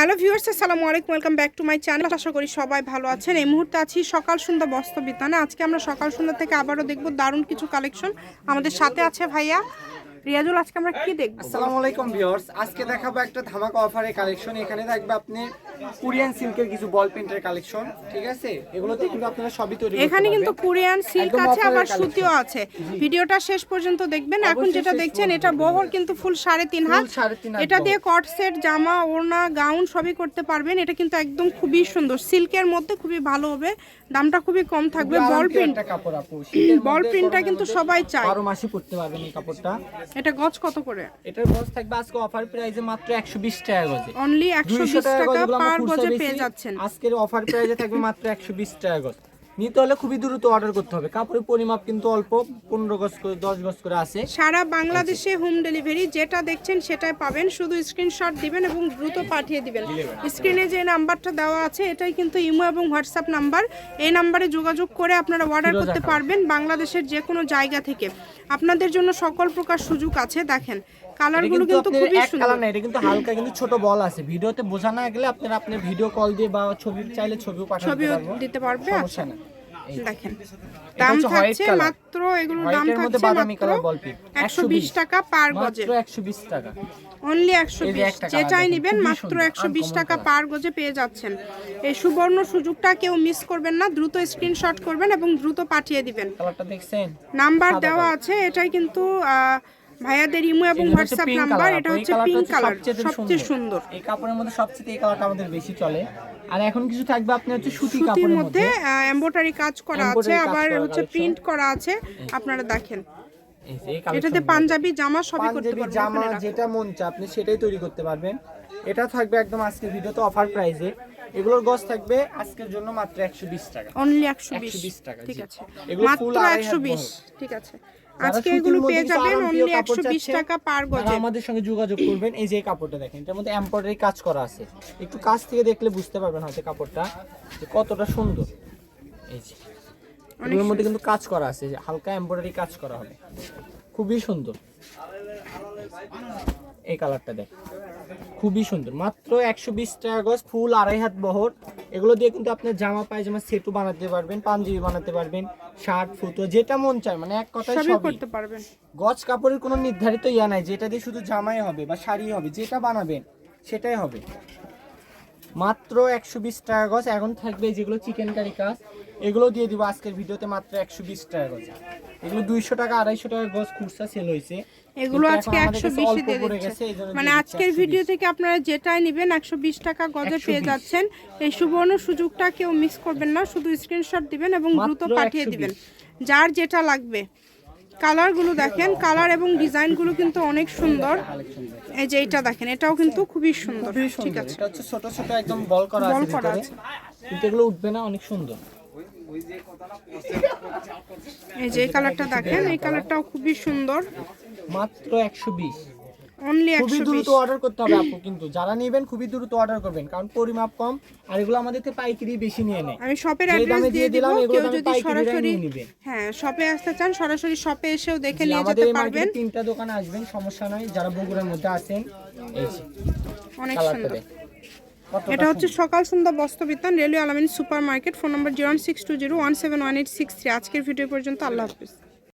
Hello viewers, আসসালামু আলাইকুম, welcome back to my channel. আশা করি সবাই ভালো আছেন। এই মুহূর্তে আছি সকাল সন্ধ্যা বস্ত্র বিতানে। আজকে আমরা সকাল সন্ধ্যা থেকে আবারও দেখব দারুণ কিছু কালেকশন আমাদের সাথে আছে ভাইয়া। রিয়াজুল আজকে আমরা কি দেখব? আসসালামু আলাইকুম ভিউয়ার্স। আজকে দেখাবো একটা ধামাকা অফারের কালেকশন এখানে থাকবে আপনি কোরিয়ান সিল্কের কিছু বল প্রিন্টের কালেকশন ঠিক আছে? এগুলোতে কিন্তু আপনারা সবই তৈরি এখানে কিন্তু কোরিয়ান সিল্ক আছে আবার সুতিও আছে। ভিডিওটা শেষ পর্যন্ত দেখবেন। এখন যেটা দেখছেন এটা বহর কিন্তু ফুল সাড়ে তিন হাত। এটা দিয়ে কট সেট জামা ওড়না গাউন সবই করতে পারবেন। এটা কিন্তু একদম খুবই সুন্দর। সিল্কের মধ্যে খুবই ভালো হবে। দামটা খুবই কম থাকবে। বল প্রিন্ট কাপড় আপু। বল প্রিন্টটা কিন্তু সবাই চায়। বারো মাসই পরতে পারবেন এই কাপড়টা। এটা গজ কত করে? এটার গজ থাকবে আজকে অফার প্রাইসে মাত্র একশো বিশ টাকা গজে। অনলি একশো 200 টাকা পার গজে পেয়ে যাচ্ছেন। আজকের অফার প্রাইসে থাকবে মাত্র একশো বিশ টাকা গজ। নিতে হলে খুবই দ্রুত অর্ডার করতে হবে। কাপড়ের পরিমাপ কিন্তু অল্প পনেরো গজ করে দশ গজ করে আছে। সারা বাংলাদেশে হোম ডেলিভারি যেটা দেখছেন সেটাই পাবেন। শুধু স্ক্রিনশট দিবেন এবং দ্রুত পাঠিয়ে দিবেন। স্ক্রিনে যে নাম্বারটা দেওয়া আছে এটাই কিন্তু ইমো এবং হোয়াটসঅ্যাপ নাম্বার। এই নাম্বারে যোগাযোগ করে আপনারা অর্ডার করতে পারবেন বাংলাদেশের যে কোনো জায়গা থেকে। আপনাদের জন্য সকল প্রকার সুযোগ আছে দেখেন। কালারগুলো কিন্তু খুবই সুন্দর। কালার না এটা কিন্তু হালকা কিন্তু ছোট বল আছে। ভিডিওতে বোঝা না গেলে আপনারা আপনার ভিডিও কল দিয়ে বা ছবি চাইলে ছবিও পাঠাতে ছবিও দিতে পারবে? সমস্যা না। দেখেন। দাম থাকছে মাত্র এগুলোর দাম থাকছে বাদামি মাত্র কালার বল পিন একশো বিশ টাকা পার গজে। মাত্র একশো বিশ টাকা। অনলি একশো এই যে বিশ। একটা colour যেটাই দেখেন, নেবেন মাত্র সুন্দর, একশো বিশ uncommon টাকা পার গজে পেয়ে যাচ্ছেন। এই সুবর্ণ সুযোগটা কেউ মিস করবেন না দ্রুত স্ক্রিনশট করবেন এবং দ্রুত পাঠিয়ে দিবেন। কালারটা দেখছেন? নাম্বার দেওয়া আছে এটাই কিন্তু ভাইয়াদের ইমো এবং হোয়াটসঅ্যাপ নাম্বার এটা হচ্ছে পিঙ্ক কালার সবচেয়ে সুন্দর। এই কাপড়ের মধ্যে সবচেয়ে এই কালারটা আমাদের বেশি চলে। আর এখন কিছু থাকবে আপনি হচ্ছে সুতি কাপড়ের মধ্যে এমব্রয়ডারি কাজ করা আছে আবার হচ্ছে প্রিন্ট করা আছে আপনারা দেখেন। এটাতে পাঞ্জাবি জামা সবই করতে পারবেন জামা যেটা মন চায় আপনি সেটাই তৈরি করতে পারবেন। এটা থাকবে একদম আজকের ভিডিওতে অফার প্রাইসে এগুলোর গজ থাকবে আজকের জন্য মাত্র একশো বিশ টাকা। অনলি একশো বিশ। 120 টাকা, ঠিক আছে। মাত্র full আড়াই হাত একশো বিশ। বহর। ঠিক আছে। আজকে এগুলো পেয়ে যাবেন অনলি কাপড় একশো বিশ চাচ্ছেন, টাকা পার গজে আমাদের সঙ্গে যোগাযোগ করবেন। এই যে কাপড়টা দেখেন এটার মধ্যে এমব্রয়ডারি কাজ করা আছে। একটু কাছ থেকে দেখলে বুঝতে পারবেন হয়তো কাপড়টা যে কতটা সুন্দর। এই যে এগুলোর মধ্যে কিন্তু কাজ করা আছে হালকা এমব্রয়ডারি কাজ করা হবে। খুবই সুন্দর। এই কালারটা দেখ খুবই সুন্দর। মাত্র একশো বিশ টাকা গজ ফুল আড়াই হাত বহর। এগুলো দিয়ে কিন্তু আপনার জামা পায়জামা সেটু বানাতে পারবেন পাঞ্জাবি বানাতে পারবেন শার্ট ফুটো যেটা মন চায় মানে এক কথায় সবই করতে পারবেন। গজ কাপড়ের কোনো নির্ধারিত ইয়া নাই যেটা দিয়ে শুধু জামাই হবে বা শাড়ি হবে যেটা বানাবেন সেটাই হবে। মাত্র একশো বিশ টাকা গজ এখন থাকবে যেগুলো চিকেন কারি কাজ এগুলো দিয়ে দিব আজকের ভিডিওতে মাত্র একশো বিশ টাকা গজ। এগুলো দুইশো টাকা আড়াইশো টাকা গজ খুচরা সেল এগুলো আজকে এখন আমাদের একশো কাছে বিশই অল্প দিয়ে দিচ্ছে। মানে আজকের ভিডিও থেকে আপনারা যেটাই নেবেন একশো বিশ টাকা গজে পেয়ে যাচ্ছেন। এই সুবর্ণ সুযোগটা কেউ মিস করবেন না শুধু স্ক্রিনশট দিবেন এবং দ্রুত পাঠিয়ে দিবেন। যার যেটা লাগবে। কালারগুলো দেখেন কালার এবং ডিজাইনগুলো কিন্তু অনেক সুন্দর। এই যে এটা দেখেন এটাও কিন্তু খুবই সুন্দর। ঠিক আছে। এটা হচ্ছে ছোট ছোট একদম বল করা আছে। কিন্তু এগুলো উঠবে না অনেক সুন্দর। এই যে এই কালারটা দেখেন এই কালারটাও খুবই সুন্দর। মাত্র একশো বিশ। অনলি খুবই দ্রুত অর্ডার করতে হবে আপু কিন্তু যারা নেবেন খুবই দ্রুত অর্ডার করবেন কারণ পরিমাপ কম আর এগুলো আমাদের থেকে পাইকারি বেশি নিয়ে নেয়। আমি শপের অ্যাড্রেস দিয়ে দিব দিলাম, কেউ যদি সরাসরি। হ্যাঁ শপে আসতে চান সরাসরি শপে এসেও দেখে নিয়ে যেতে পারবেন। তিনটা দোকানে আসবেন সমস্যা নাই যারা বগুড়ার মধ্যে আছেন এই অনেক সুন্দর। এটা হচ্ছে সকাল সন্ধ্যা বস্ত্র বস্ত্রবিতান railway Alamin super market phone number zero six two zero one seven one eight six three. আজকের ভিডিও পর্যন্ত আল্লাহ হাফিজ।